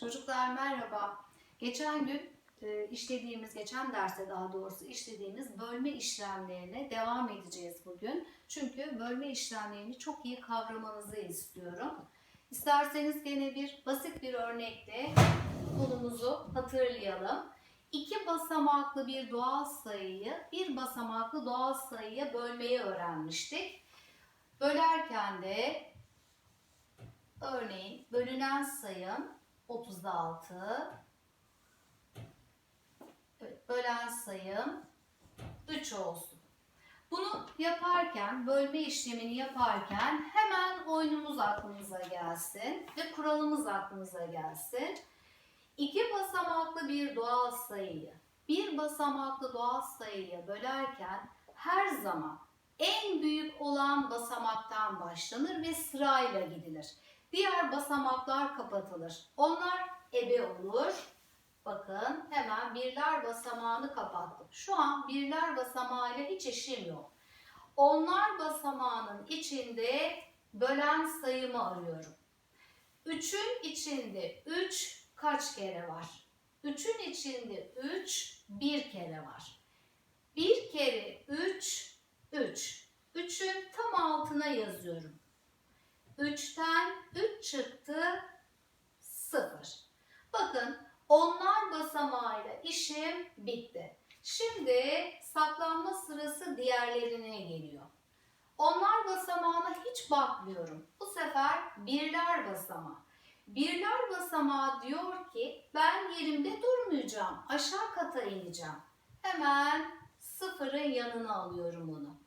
Çocuklar merhaba. Geçen gün e, işlediğimiz, geçen derste daha doğrusu işlediğimiz bölme işlemlerine devam edeceğiz bugün. Çünkü bölme işlemlerini çok iyi kavramanızı istiyorum. İsterseniz gene bir basit bir örnekle konumuzu hatırlayalım. İki basamaklı bir doğal sayıyı bir basamaklı doğal sayıya bölmeyi öğrenmiştik. Bölerken de örneğin bölünen sayım 36. Evet, bölen sayım 3 olsun. Bunu yaparken, bölme işlemini yaparken hemen oyunumuz aklınıza gelsin ve kuralımız aklınıza gelsin. İki basamaklı bir doğal sayıyı bir basamaklı doğal sayıya bölerken her zaman en büyük olan basamaktan başlanır ve sırayla gidilir. Diğer basamaklar kapatılır. Onlar ebe olur. Bakın hemen birler basamağını kapattım. Şu an birler basamağıyla hiç işim yok. Onlar basamağının içinde bölen sayımı arıyorum. 3'ün içinde 3 kaç kere var? 3'ün içinde 3 bir kere var. Bir kere 3 3. 3'ün tam altına yazıyorum. 3'ten 3 çıktı 0. Bakın onlar basamağıyla işim bitti. Şimdi saklanma sırası diğerlerine geliyor. Onlar basamağına hiç bakmıyorum. Bu sefer birler basamağı. Birler basamağı diyor ki ben yerimde durmayacağım. Aşağı kata ineceğim. Hemen sıfırın yanına alıyorum onu.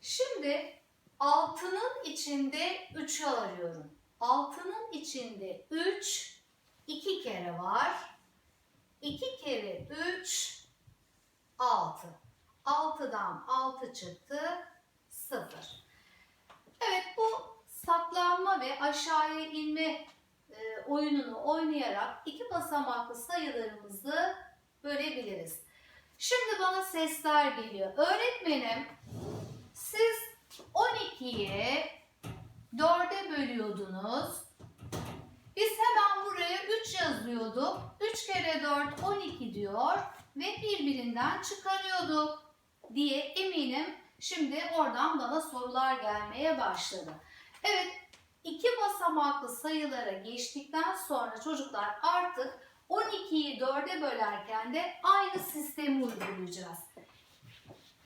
Şimdi altının içinde 3'ü arıyorum. Altının içinde 3 2 kere var. 2 kere 3 6. 6'dan 6 çıktı 0. Evet bu saklanma ve aşağıya inme e, oyununu oynayarak iki basamaklı sayılarımızı bölebiliriz. Şimdi bana sesler geliyor. Öğretmenim siz 12'yi 4'e bölüyordunuz. Biz hemen buraya 3 yazıyorduk. 3 kere 4 12 diyor ve birbirinden çıkarıyorduk diye eminim. Şimdi oradan bana sorular gelmeye başladı. Evet, iki basamaklı sayılara geçtikten sonra çocuklar artık 12'yi 4'e bölerken de aynı sistemi uygulayacağız.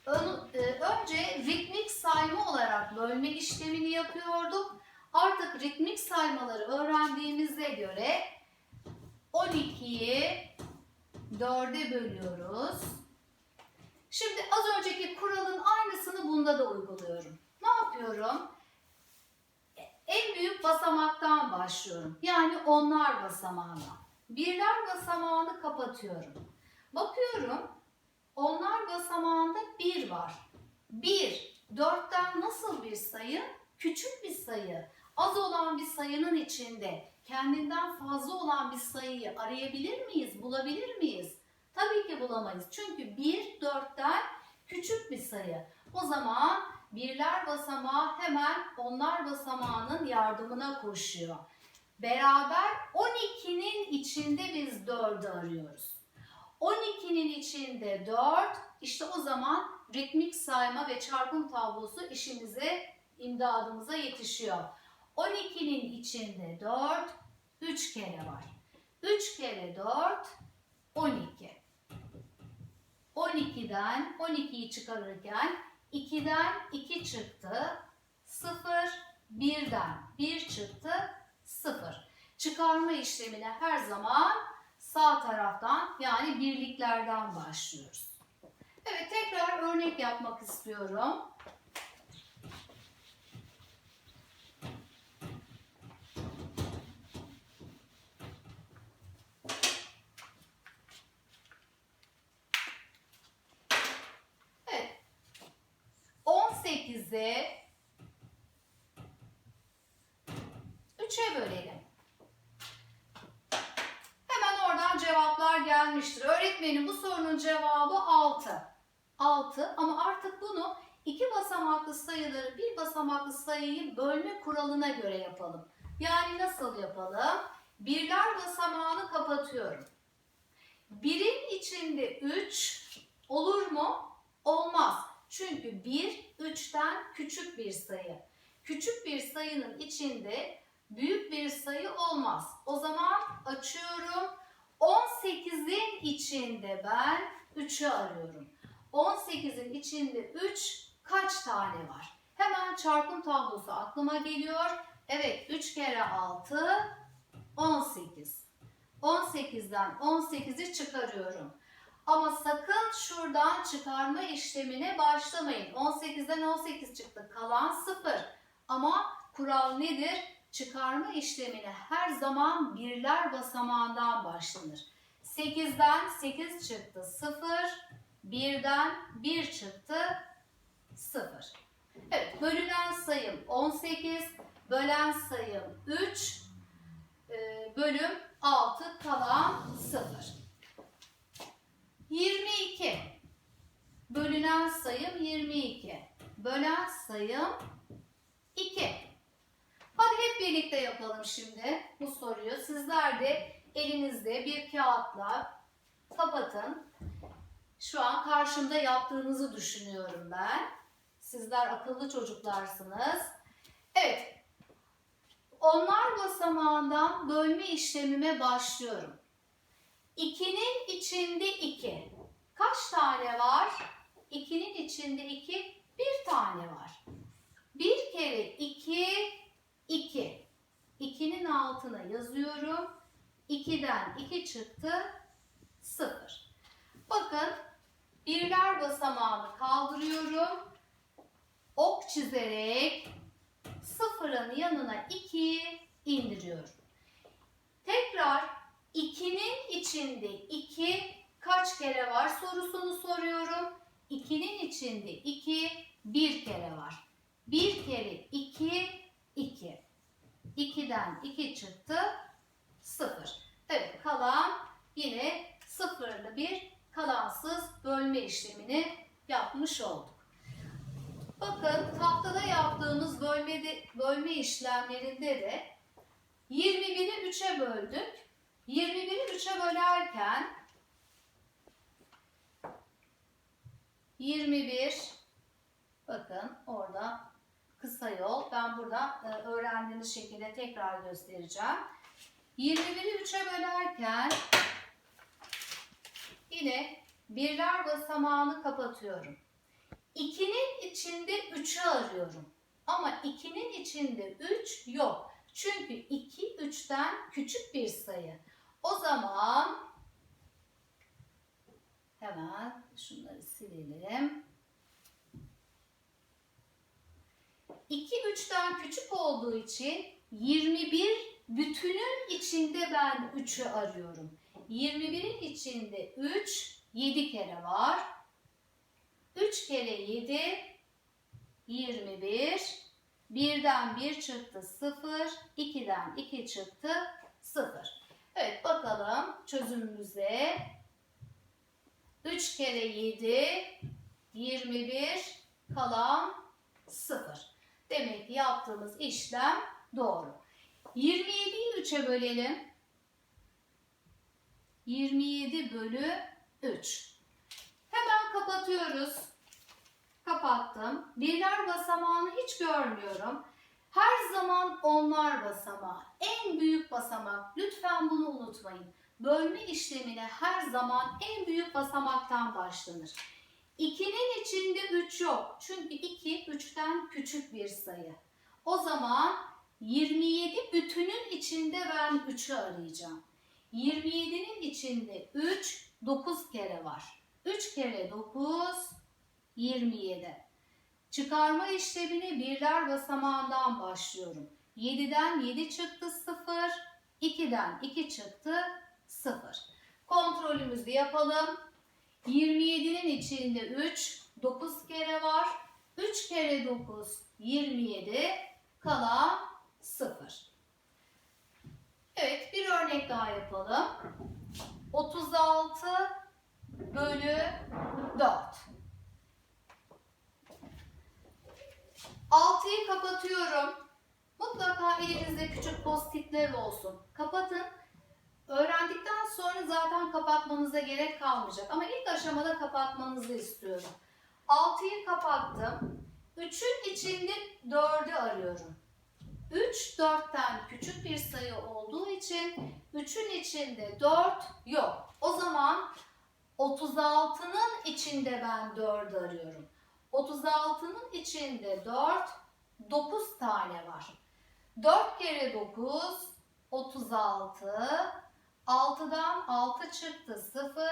E, Önce ritmik sayma olarak bölme işlemini yapıyorduk. Artık ritmik saymaları öğrendiğimize göre 12'yi 4'e bölüyoruz. Şimdi az önceki kuralın aynısını bunda da uyguluyorum. Ne yapıyorum? En büyük basamaktan başlıyorum. Yani onlar basamağına. Birler basamağını kapatıyorum. Bakıyorum onlar basamağında 1 var. 1, 4'ten nasıl bir sayı? Küçük bir sayı. Az olan bir sayının içinde kendinden fazla olan bir sayıyı arayabilir miyiz? Bulabilir miyiz? Tabii ki bulamayız. Çünkü 1, 4'ten küçük bir sayı. O zaman birler basamağı hemen onlar basamağının yardımına koşuyor. Beraber 12'nin içinde biz 4'ü arıyoruz. 12'nin içinde 4, işte o zaman ritmik sayma ve çarpım tablosu işimize, imdadımıza yetişiyor. 12'nin içinde 4, 3 kere var. 3 kere 4, 12. 12'den 12'yi çıkarırken 2'den 2 çıktı, 0, 1'den 1 çıktı, 0. Çıkarma işlemine her zaman sağ taraftan yani birliklerden başlıyoruz. Evet tekrar örnek yapmak istiyorum. Evet. 18'e 3'e bölelim. Hemen oradan cevaplar gelmiştir. Öğretmenim bu sorunun cevabı 6. 6 ama artık bunu iki basamaklı sayıları bir basamaklı sayıyı bölme kuralına göre yapalım. Yani nasıl yapalım? birler basamağını kapatıyorum. Birin içinde 3 olur mu? Olmaz. Çünkü 1 3'ten küçük bir sayı. Küçük bir sayının içinde büyük bir sayı olmaz. O zaman açıyorum. 18'in içinde ben 3'ü arıyorum. 18'in içinde 3 kaç tane var? Hemen çarpım tablosu aklıma geliyor. Evet 3 kere 6 18. 18'den 18'i çıkarıyorum. Ama sakın şuradan çıkarma işlemine başlamayın. 18'den 18 çıktı. Kalan 0. Ama kural nedir? Çıkarma işlemine her zaman birler basamağından başlanır. 8'den 8 çıktı 0. 1'den 1 çıktı 0. Evet, bölünen sayım 18, bölen sayım 3, e, bölüm 6, kalan 0. 22. Bölünen sayım 22. Bölen sayım 2. Hadi hep birlikte yapalım şimdi bu soruyu. Sizler de elinizde bir kağıtla kapatın. Şu an karşımda yaptığınızı düşünüyorum ben. Sizler akıllı çocuklarsınız. Evet. Onlar basamağından bölme işlemime başlıyorum. 2'nin içinde 2. Kaç tane var? 2'nin içinde 2, bir tane var. Bir kere 2, 2. 2'nin altına yazıyorum. 2'den 2 çıktı, 0. Bakın birler basamağını kaldırıyorum. Ok çizerek sıfırın yanına 2 indiriyorum. Tekrar 2'nin içinde 2 kaç kere var sorusunu soruyorum. 2'nin içinde 2 bir kere var. Bir kere 2 2. 2'den 2 çıktı 0. Evet kalan yine sıfırlı bir kalansız bölme işlemini yapmış olduk. Bakın tahtada yaptığımız bölmede, bölme işlemlerinde de 21'i 3'e böldük. 21'i 3'e bölerken 21 bakın orada kısa yol. Ben burada e, öğrendiğiniz şekilde tekrar göstereceğim. 21'i 3'e bölerken yine birler basamağını kapatıyorum. 2'nin içinde 3'ü arıyorum. Ama 2'nin içinde 3 yok. Çünkü 2 3'ten küçük bir sayı. O zaman hemen şunları silelim. 2 3'ten küçük olduğu için 21 bütünün içinde ben 3'ü arıyorum. 21'in içinde 3 7 kere var. 3 kere 7 21 1'den 1 çıktı 0 2'den 2 çıktı 0 Evet bakalım çözümümüze. 3 kere 7 21 kalan 0 Demek ki yaptığımız işlem doğru. 27'yi 3'e bölelim 27 bölü 3 Hemen kapatıyoruz. Kapattım. Birler basamağını hiç görmüyorum. Her zaman onlar basamağı. En büyük basamak. Lütfen bunu unutmayın. Bölme işlemine her zaman en büyük basamaktan başlanır. 2'nin içinde 3 yok. Çünkü 2 3'ten küçük bir sayı. O zaman 27 bütünün içinde ben 3'ü arayacağım. 27'nin içinde 3 9 kere var. 3 kere 9 27. Çıkarma işlemini birler basamağından başlıyorum. 7'den 7 çıktı 0, 2'den 2 çıktı 0. Kontrolümüzü yapalım. 27'nin içinde 3, 9 kere var. 3 kere 9 27, kalan 0. Örnek daha yapalım. 36 bölü 4. 6'yı kapatıyorum. Mutlaka elinizde küçük postitler olsun. Kapatın. Öğrendikten sonra zaten kapatmanıza gerek kalmayacak. Ama ilk aşamada kapatmanızı istiyorum. 6'yı kapattım. 3'ün içinde 4'ü arıyorum. 3 4'ten küçük bir sayı olduğu için 3'ün içinde 4 yok. O zaman 36'nın içinde ben 4 arıyorum. 36'nın içinde 4, 9 tane var. 4 kere 9, 36. 6'dan 6 çıktı 0,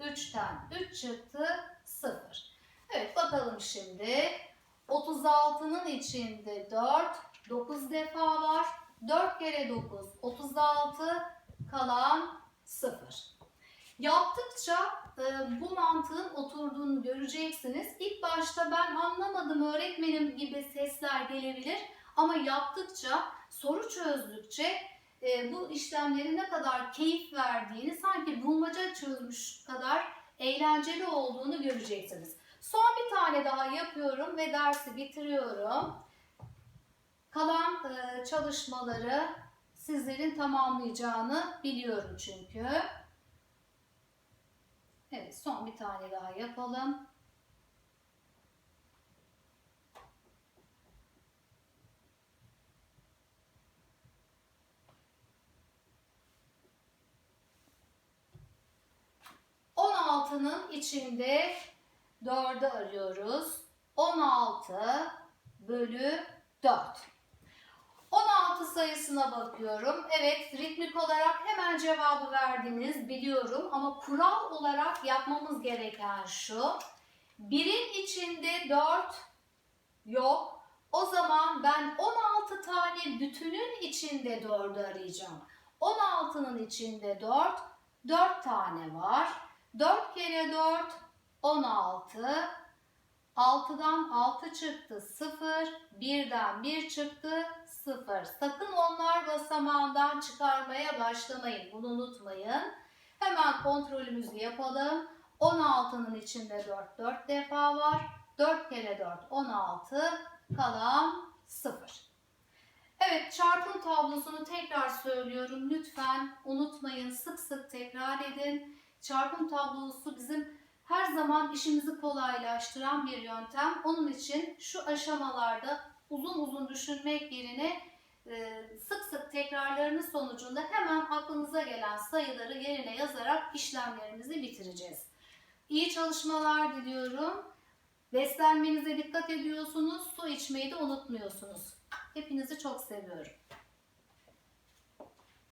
3'ten 3 çıktı 0. Evet bakalım şimdi. 36'nın içinde 4, 9 defa var. 4 kere 9, 36, kalan 0. Yaptıkça e, bu mantığın oturduğunu göreceksiniz. İlk başta ben anlamadım öğretmenim gibi sesler gelebilir. Ama yaptıkça, soru çözdükçe e, bu işlemlerin ne kadar keyif verdiğini, sanki bulmaca çözmüş kadar eğlenceli olduğunu göreceksiniz. Son bir tane daha yapıyorum ve dersi bitiriyorum. Kalan e, çalışmaları sizlerin tamamlayacağını biliyorum çünkü. Evet son bir tane daha yapalım. Altının içinde 4'ü arıyoruz. 16 bölü 4. 16 sayısına bakıyorum. Evet ritmik olarak hemen cevabı verdiniz biliyorum ama kural olarak yapmamız gereken şu. Birin içinde 4 yok. O zaman ben 16 tane bütünün içinde 4'ü arayacağım. 16'nın içinde 4, 4 tane var. 4 kere 4, 16. 6'dan 6 çıktı 0, 1'den 1 çıktı 0. Sakın onlar basamağından çıkarmaya başlamayın. Bunu unutmayın. Hemen kontrolümüzü yapalım. 16'nın içinde 4, 4 defa var. 4 kere 4, 16. Kalan 0. Evet çarpım tablosunu tekrar söylüyorum. Lütfen unutmayın. Sık sık tekrar edin. Çarpım tablosu bizim her zaman işimizi kolaylaştıran bir yöntem. Onun için şu aşamalarda uzun uzun düşünmek yerine e, sık sık tekrarlarının sonucunda hemen aklınıza gelen sayıları yerine yazarak işlemlerimizi bitireceğiz. İyi çalışmalar diliyorum. Beslenmenize dikkat ediyorsunuz. Su içmeyi de unutmuyorsunuz. Hepinizi çok seviyorum.